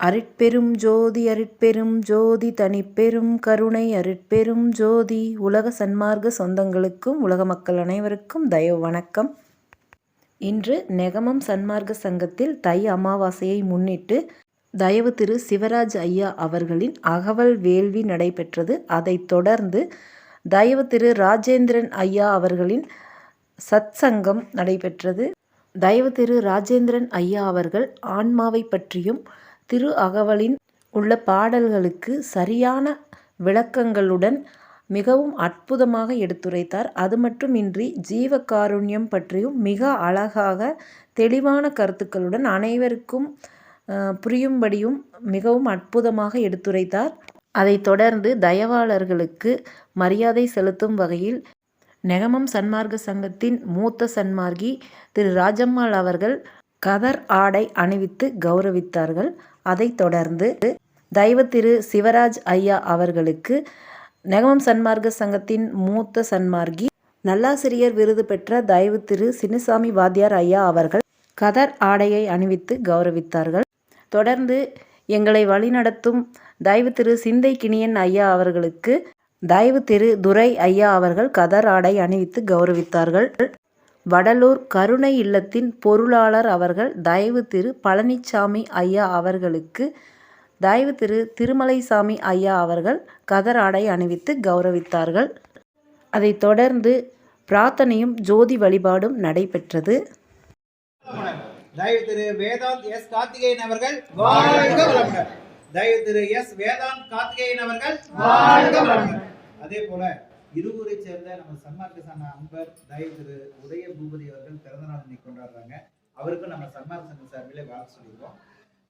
அருட்பெரும் ஜோதி அருட்பெரும் ஜோதி தனிப்பெரும் கருணை அருட்பெரும் ஜோதி. உலக சன்மார்க்க சொந்தங்களுக்கும் உலக மக்கள் அனைவருக்கும் தயவு வணக்கம். இன்று நெகமம் சன்மார்க்க சங்கத்தில் தை அமாவாசையை முன்னிட்டு தயவு திரு சிவராஜ் ஐயா அவர்களின் அகவல் வேள்வி நடைபெற்றது. அதைத் தொடர்ந்து தயவு திரு ராஜேந்திரன் ஐயா அவர்களின் சத்சங்கம் நடைபெற்றது. தயவு திரு ராஜேந்திரன் ஐயா அவர்கள் ஆன்மாவை பற்றியும் திரு அகவலின் உள்ள பாடல்களுக்கு சரியான விளக்கங்களுடன் மிகவும் அற்புதமாக எடுத்துரைத்தார். அது மட்டுமின்றி ஜீவகாருண்யம் பற்றியும் மிக அழகாக தெளிவான கருத்துக்களுடன் அனைவருக்கும் புரியும்படியும் மிகவும் அற்புதமாக எடுத்துரைத்தார். அதைத் தொடர்ந்து தயவாளர்களுக்கு மரியாதை செலுத்தும் வகையில் நெகமம் சன்மார்க்க சங்கத்தின் மூத்த சன்மார்கி திரு ராஜம்மாள் அவர்கள் கதர் ஆடை அணிவித்து கௌரவித்தார்கள். அதைத் தொடர்ந்து தெய்வ திரு சிவராஜ் ஐயா அவர்களுக்கு நெகமம் சன்மார்க்க சங்கத்தின் மூத்த சன்மார்கி நல்லாசிரியர் விருது பெற்ற தெய்வ திரு சின்னசாமி வாத்தியார் ஐயா அவர்கள் கதர் ஆடையை அணிவித்து கௌரவித்தார்கள். தொடர்ந்து எங்களை வழிநடத்தும் தெய்வ திரு சிந்தை கிணியன் ஐயா அவர்களுக்கு தெய்வ திரு துரை ஐயா அவர்கள் கதர் ஆடை அணிவித்து கௌரவித்தார்கள். வடலூர் கருணை இல்லத்தின் பொருளாளர் அவர்கள் தயவு திரு பழனிச்சாமி ஐயா அவர்களுக்கு தயவு திரு திருமலைசாமி ஐயா அவர்கள் கதர் ஆடை அணிவித்து கௌரவித்தார்கள். அதைத் தொடர்ந்து பிரார்த்தனையும் ஜோதி வழிபாடும் நடைபெற்றது. தயவு திரு வேதாந்த் எஸ் கார்த்திகேயன் அவர்கள் வாழ்க வளமுடன். தயவு திரு எஸ் வேதாந்த் கார்த்திகேயன் அவர்கள் வாழ்க வளமுடன். அதே போல இருவரை சேர்ந்த நம்ம சன்மார்க்கசான அன்பர் தயவு திரு உதய பூபதி அவர்கள் பிறந்த நாள் இன்னைக்கு கொண்டாடுறாங்க. அவருக்கும் நம்ம சன்மார்க்க சங்க சார்பிலே வாழ்த்து சொல்லிடுவோம்.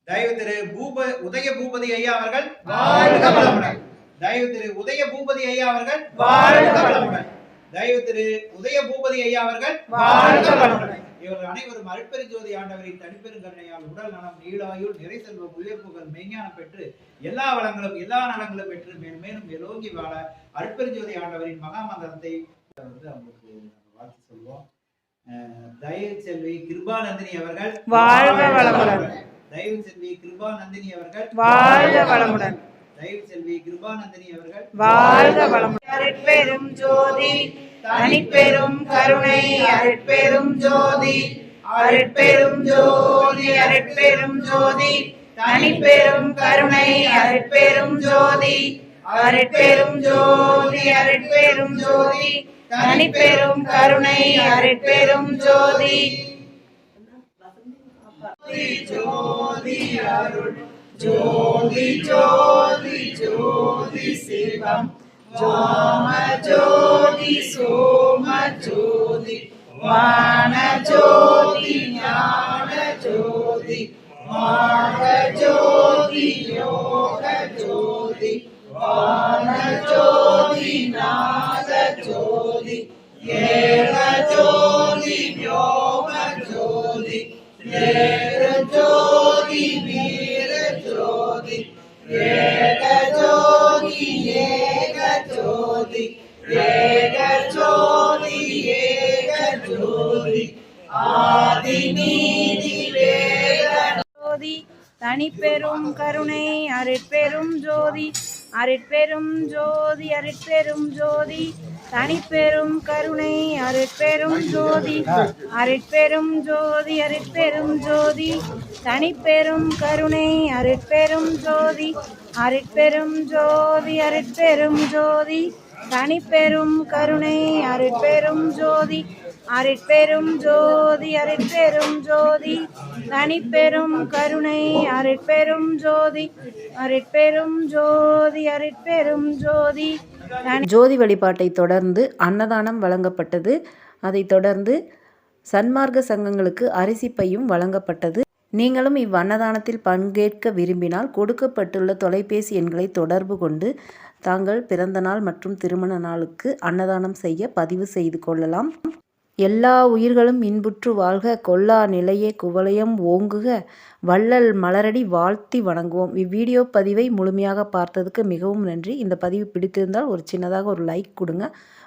தயவு திரு பூப உதய பூபதி ஐயா அவர்கள் வாழ்க வளமுடன். தயவு திரு உதய பூபதி ஐயா அவர்கள் வாழ்க வளமுடன். தயவு திரு உதய பூபதி ஐயா அவர்கள் வாழ்க வளமுடன். இவர்கள் அனைவரும் அருட்பெரு ஜோதி ஆண்டவரின் தனிப்பெருங்கருணையால் உடல் நலம் நீளாயுள் நிறை செல்வம் உயர்ப்புகள் மெய்ஞானம் பெற்று எல்லா வளங்களும் எல்லா நலங்களும் பெற்று மேலும் மேலும் மேலோங்கி வாழ அருட்பெரு ஜோதி ஆண்டவரின் மகாமந்திரத்தை வந்து அவங்களுக்கு வாழ்த்து சொல்வோம் தயவு செல்வி கிருபாநந்தினி அவர்கள் வாழ்க வளமுடன். தயவு செல்வி கிருபாநந்தினி அவர்கள் வாழ்க வளமுடன். வாழ்க வளமுடன். அருட்பெரும் ஜோதி தனிப்பெரும் கருணை அருட்பெரும் ஜோதி அருட்பெரும் ஜோதி அருட்பெரும் ஜோதி தனிப்பெரும் கருணை அருட்பெரும் ஜோதி அருட்பெரும் ஜோதி அருட்பெரும் ஜோதி தனிப்பெரும் கருணை அருட்பெரும் ஜோதி. ஜோதி அருள். ஜோதி ஜோதி ஜோதி சிவம் ஜோம ஜோதி சோம ஜோதி வான ஜோதி ஞான ஜோதி மாக ஜோதி யோக ஜோதி வான ஜோதி நாத ஜோதி ஏக ஜோதி ஜோதி ஏக ஜோதி ஏக ஜோதி ஆதி நீதி வேத ஜோதி தனிப்பெரும் கருணை அருட்பெரும் ஜோதி அருட்பெரும் ஜோதி அருட்பெரும் ஜோதி தனிப்பெரும் கருணை அருட்பெரும் ஜோதி அருட்பெரும் ஜோதி அருட்பெரும் ஜோதி தனிப்பெரும் கருணை அருட்பெரும் ஜோதி அருட்பெரும் ஜோதி அருட்பெரும் ஜோதி தனிப்பெரும் கருணை அருட்பெரும் ஜோதி அருட்பெரும் ஜோதி அருட்பெரும் ஜோதி. தனிப்பெரும் கருணை அருட்பெரும் ஜோதி அருட்பெரும் ஜோதி அருட்பெரும் ஜோதி. ஜோதி வழிபாட்டை தொடர்ந்து அன்னதானம் வழங்கப்பட்டது. அதைத் தொடர்ந்து சன்மார்க்க சங்கங்களுக்கு அரிசி பையும் வழங்கப்பட்டது. நீங்களும் இவ்வன்னதானத்தில் பங்கேற்க விரும்பினால் கொடுக்கப்பட்டுள்ள தொலைபேசி எண்களை தொடர்பு கொண்டு தாங்கள் பிறந்த நாள் மற்றும் திருமண நாளுக்கு அன்னதானம் செய்ய பதிவு செய்து கொள்ளலாம். எல்லா உயிர்களும் இன்புற்று வாழ்க கொல்லா நிலையே குவலயம் ஓங்குக வள்ளல் மலரடி வாழ்த்தி வணங்குவோம். இவ்வீடியோ பதிவை முழுமையாக பார்த்ததுக்கு மிகவும் நன்றி. இந்த பதிவு பிடித்திருந்தால் ஒரு சின்னதாக ஒரு லைக் கொடுங்க.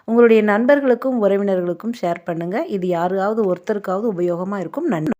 உங்களுடைய நண்பர்களுக்கும் உறவினர்களுக்கும் ஷேர் பண்ணுங்கள் இது யாருக்காவது ஒருத்தருக்காவது உபயோகமாக இருக்கும். நன்றி.